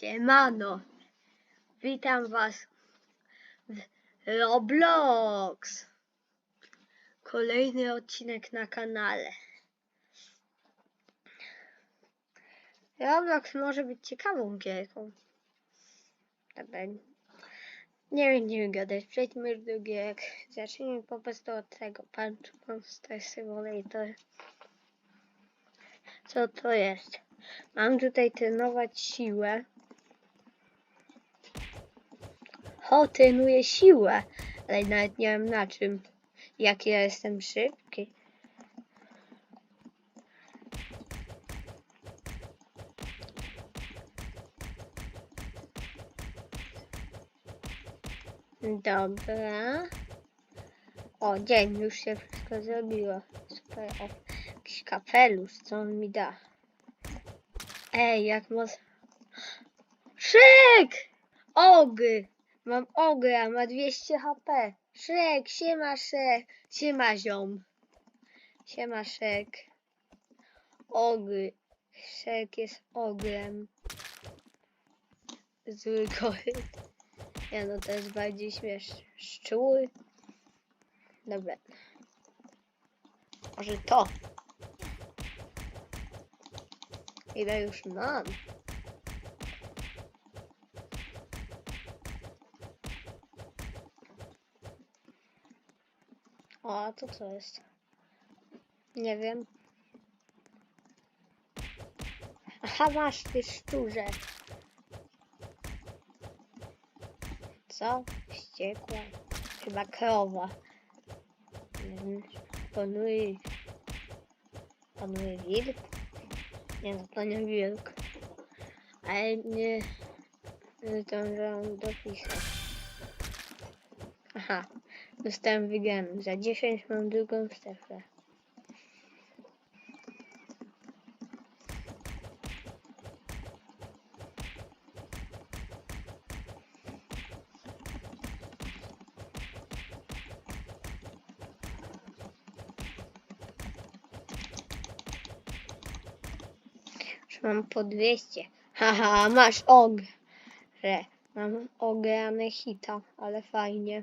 Siemano, witam was w Roblox. Kolejny odcinek na kanale. Roblox może być ciekawą gierką. Dobra, nie będziemy gadać, przejdźmy do gierek. Zacznijmy po prostu od tego Punch Monster Simulator. Co to jest? Mam tutaj trenować siłę. O, trenuję siłę, ale nawet nie wiem na czym. Jak ja jestem szybki. Dobra. O, dzień, już się wszystko zrobiło. Super. O, jakiś kapelusz, co on mi da? Ej, jak moc... Shrek! Ogry! Mam ogra, ma 200 HP. Shrek, siema Shrek. Siema ziom. Siema Shrek. Ogry. Shrek jest ogrem. Zły kory. Ja no to jest bardziej śmieszne. Szczur. Dobra. Może to. Ile już mam? A to co jest? Nie wiem. Aha, masz ty szczurze. Co? Wściekła. Chyba krowa. Wiem, Panuje... Panuje wilk? Nie no, to nie wilk. Ale. Nie zdążyłam dopisać. Aha. Dostałem wygraną. Za 10 mam drugą strefę. Mam po 200. Haha, masz ogr. Mam ograne hita, ale fajnie.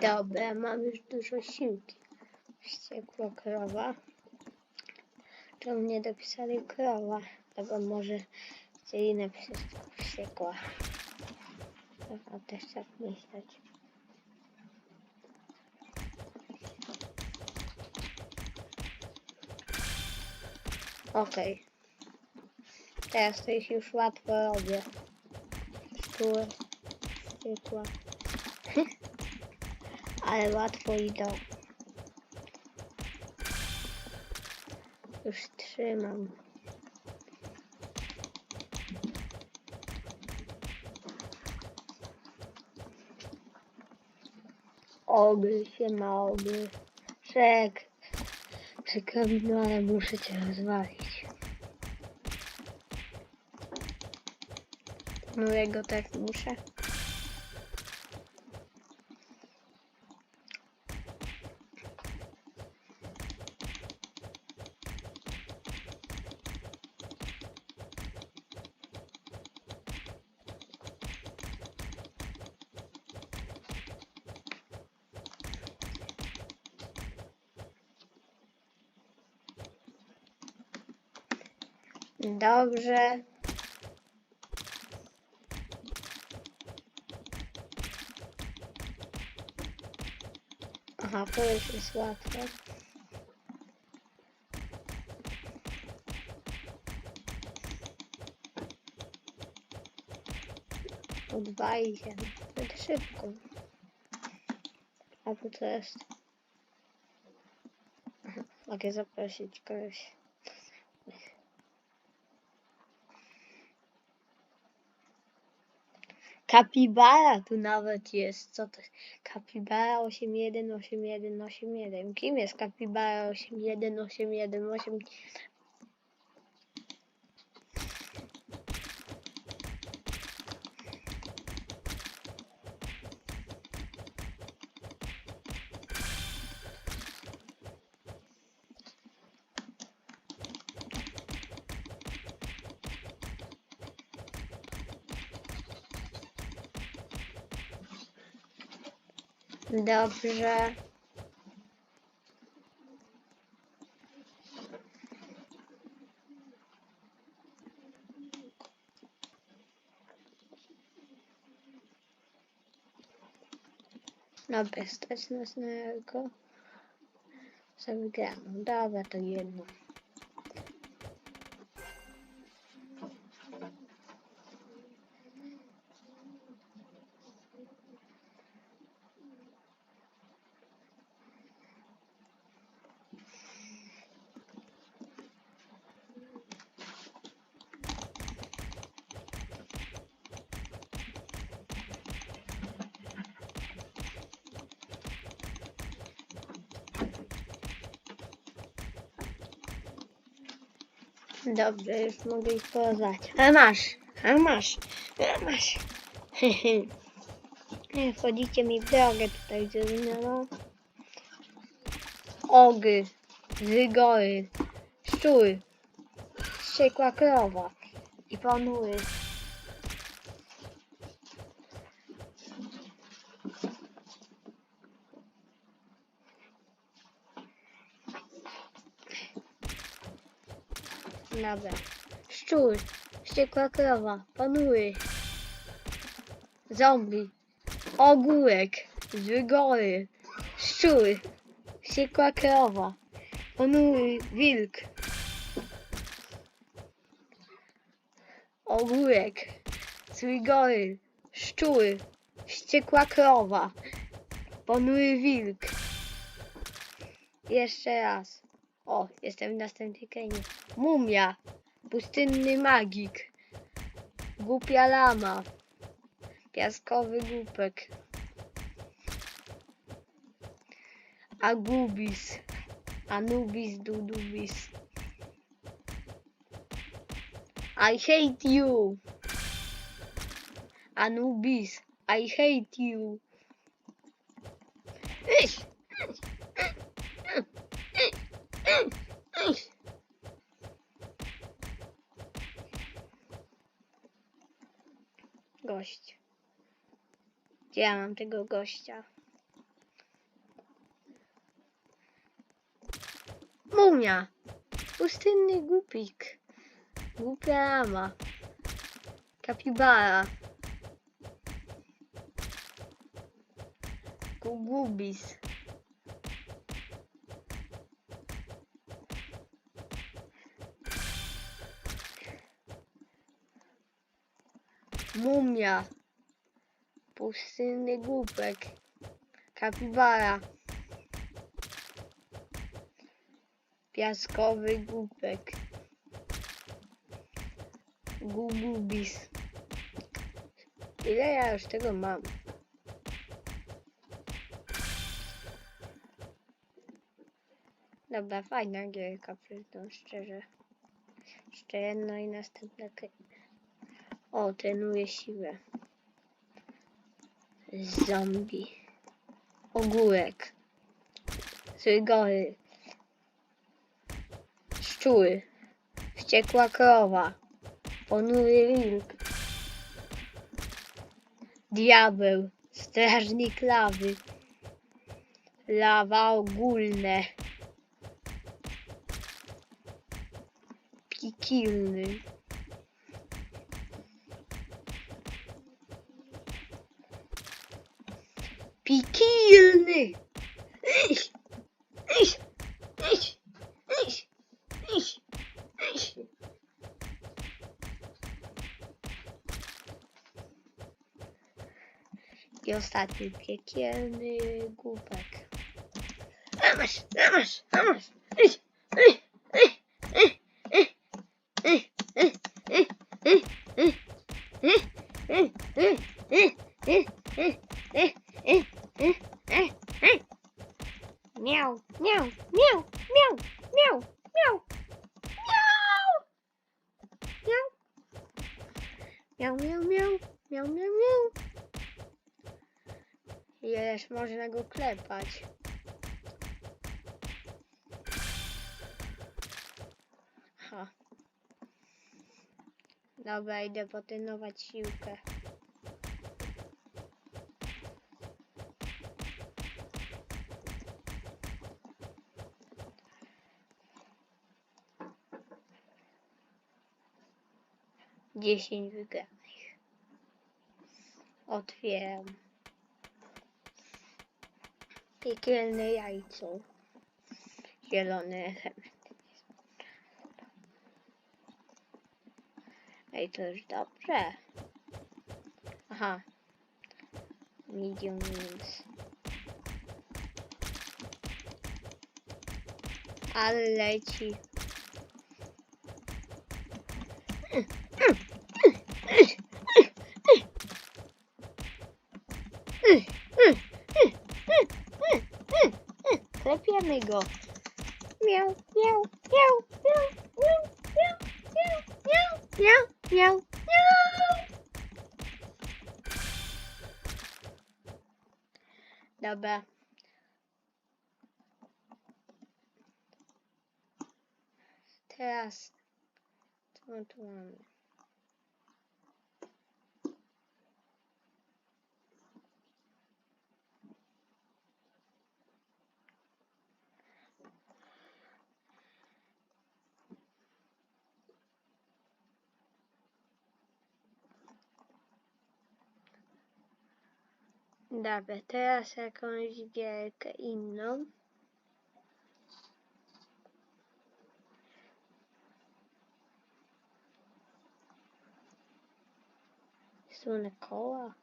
Dobra, mam już dużo siłki. Wściekła krowa. Czemu nie dopisali krowa? Albo może chcieli napisać wściekła. Dobra, też tak myśleć. Okej. Teraz to już łatwo robię. Szczur, wściekła. Ale łatwo idą. Już trzymam. Oby się ma oby. Przykro mi, no ale muszę cię rozwalić. No ja go tak muszę. Dobrze. Aha, to już jest łatwe. Odwali się. Tak szybko. A tu co jest? Mogę zaprosić kogoś. Kapibara tu nawet jest. Co to jest? Kapibara 818181. Kim jest Kapibara 818181? Dobrze. Dobra, stać nas na jego. Sobie. Dobra, to jedno. Dobrze, już mogę ich poznać. A masz, a masz, a masz. Wchodzicie mi w drogę tutaj, no. Ogy, wygory, szczur, wściekła krowa i ponury. Dobra. Szczur, wściekła krowa, ponury, zombie, ogórek, wygory, szczur, wściekła krowa, ponury, wilk, ogórek, zwigory, szczur, wściekła krowa, ponury wilk. Jeszcze raz. O, jestem w następnej krainie. Mumia, pustynny magik, głupia lama, piaskowy głupek, Agubis, Anubis, Dudubis. I hate you. Anubis, I hate you. Iś. Gość. Gdzie ja mam tego gościa? Mumia. Pustynny głupik. Głupia lama. Kapibara. Gugubis. Mumia. Pustynny głupek. Kapibara. Piaskowy głupek. Gugubis. Ile ja już tego mam? Dobra, fajna gierka, przyznam szczerze. Jeszcze jedno i następne. kry- O, trenuję siłę. Zombie. Ogórek. Cygory. Szczur. Wściekła krowa. Ponury wilk. Diabeł. Strażnik lawy. Lawa ogólne. Pikilny. ostatni piekielny głupek. Amasz, amasz, amasz. Dobra, idę potrenować siłkę. Dziesięć wygranych. Otwieram. Piekielne jajco. Zielony element. Ej, to już dobrze. Aha. Medium wins. Ale leci. Klepiemy go. not one. Dar pe tăia se conjugă to Nicola.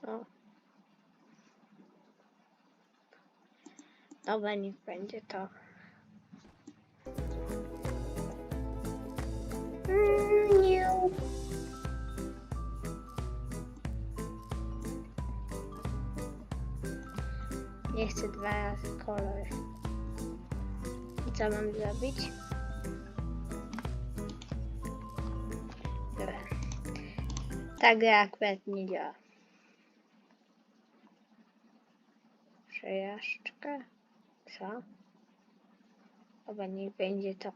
So. I'll buy new friends at all. Mm, you. Jeszcze dwa razy kolor. I co mam? Ta gra akurat nie działa. Przejażdżka? Co? Chyba niech będzie to.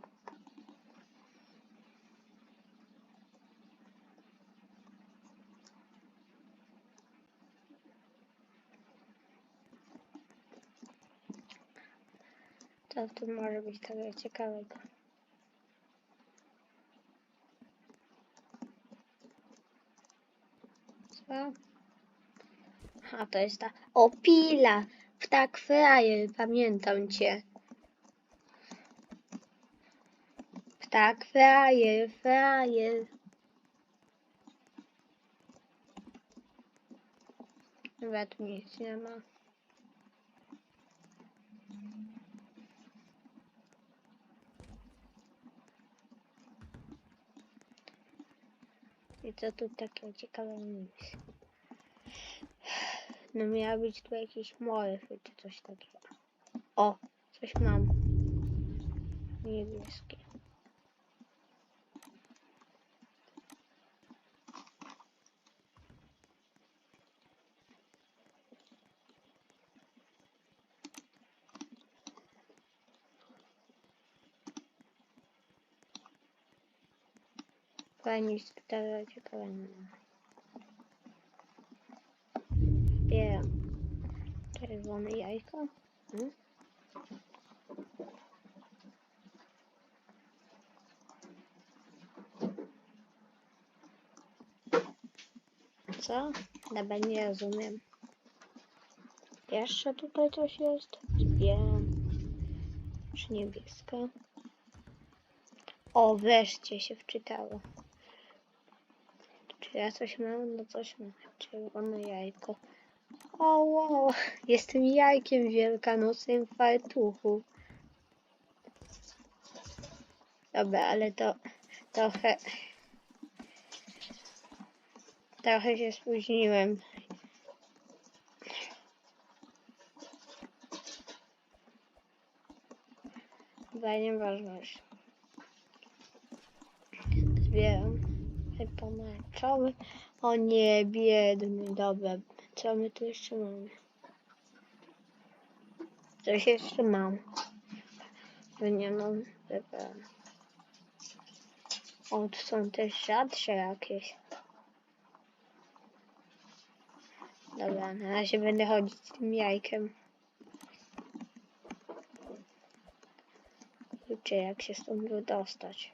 Co tu może być takiego ciekawego? A to jest ta. O, pila! Ptak frajer, pamiętam cię. Ptak frajer, frajer. Tu nic nie ma. I co tu takiego ciekawego jest? No miała być tu jakiś morfy czy coś takiego. O, coś mam. Niebieskie. Fajnie jest tutaj ciekawego. Zbieram. Czerwone jajko. Hmm? Co? Dobra, nie rozumiem. Jeszcze tutaj coś jest? Zbieram. Czy niebieska? O, wreszcie się wczytało. Ja coś mam, no coś mam. Czerwone jajko. O wow, jestem jajkiem w wielkanocnym fartuchu. Dobra, ale to trochę... Trochę się spóźniłem. Chyba nieważne już. Zbieram pomarańczowy. O nie, biedny, dobra. Co my tu jeszcze mamy? Coś jeszcze mam. Nie mam, dobra. O, tu są też rzadsze jakieś. Dobra, na razie będę chodzić z tym jajkiem. Kurczę, jak się stąd wydostać.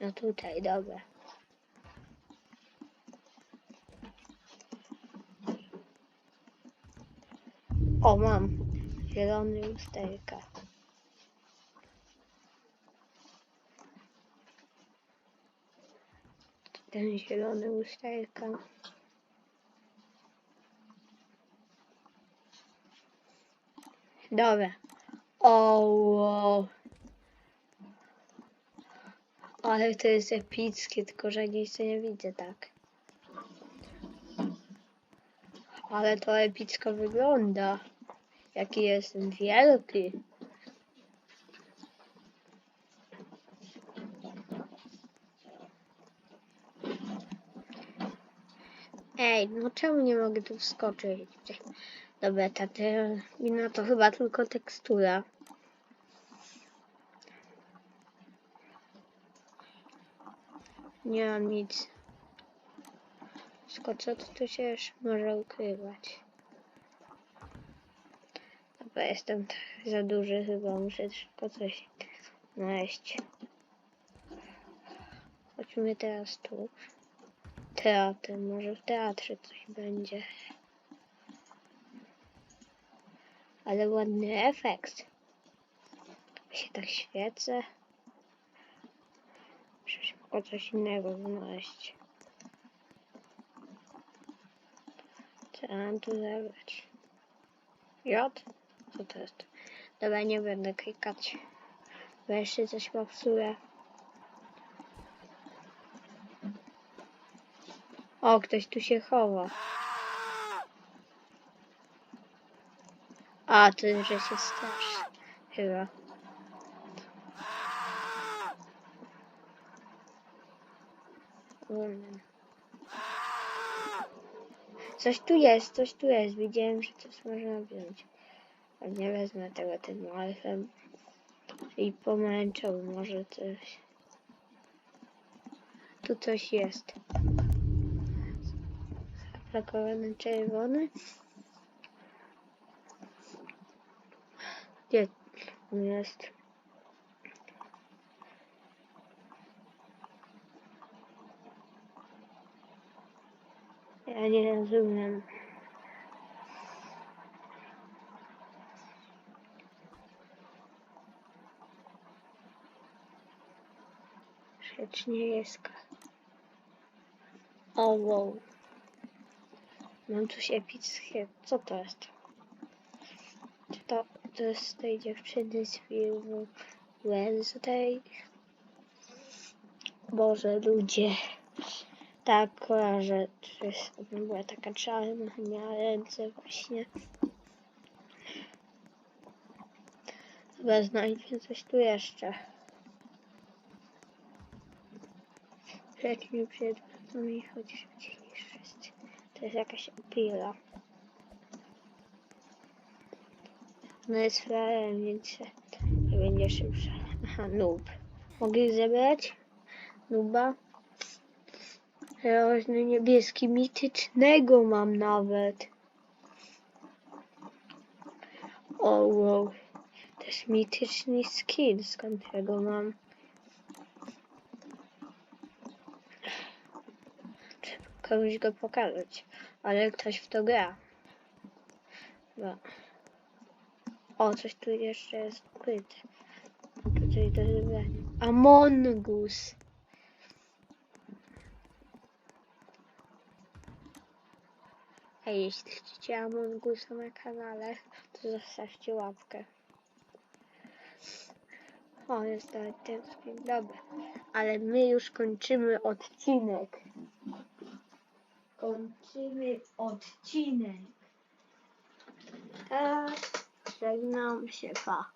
No tutaj, dobra. O, mam. Zielony lusterka. Ten zielony lusterka. Dobra. O, wow. Ale to jest epickie, tylko że nic nie widzę tak. Ale to epicko wygląda. Jaki jestem wielki. Ej, no czemu nie mogę tu wskoczyć? Dobra, ta termina to chyba tylko tekstura. Nie mam nic. Skoczę, to tu się już może ukrywać. Dobra, jestem trochę za duży chyba, muszę szybko coś znaleźć. Chodźmy teraz tu. Teatr, może w teatrze coś będzie. Ale ładny efekt. Się tak świecę. Szybko coś innego znaleźć. Co mam tu zabrać? J? Co to jest? Dobra, nie będę klikać. Bo jeszcze coś popsuję. O, ktoś tu się chowa. A, to że się straszy. Chyba. Wolnym. Coś tu jest, coś tu jest. Widziałem, że coś można wziąć. Ale nie wezmę tego tym alfem. I pomarańczowy może coś. Tu coś jest. Zaplakowany czerwony. Gdzie on jest? Ja nie rozumiem. Rzecz niebieska. O wow. Mam coś epickiego. Co to jest? Czy to, to jest z tej dziewczyny z filmu Wednesday? Boże, ludzie. Tak. To jest, była taka czarna, miała ręce właśnie. Chyba znajdźmy coś tu jeszcze. Przejdźmy przed mi chodzi szybciej niż wszyscy. To jest jakaś pila. No jest flarem, więc się będzie szybsza. Aha, noob. Mogę zebrać? Nuba? Rożny niebieski, mitycznego mam nawet. O wow. To jest mityczny skin, skąd ja go mam? Trzeba komuś go pokazać, ale ktoś w to gra. No. O, coś tu jeszcze jest ukryte. Tu coś do zebrania. Among A jeśli chcecie Among Usa na kanale, to zostawcie łapkę. O, jest nawet ten. Dobra. Ale my już kończymy odcinek. Kończymy odcinek. Tak. Żegnam się, pa.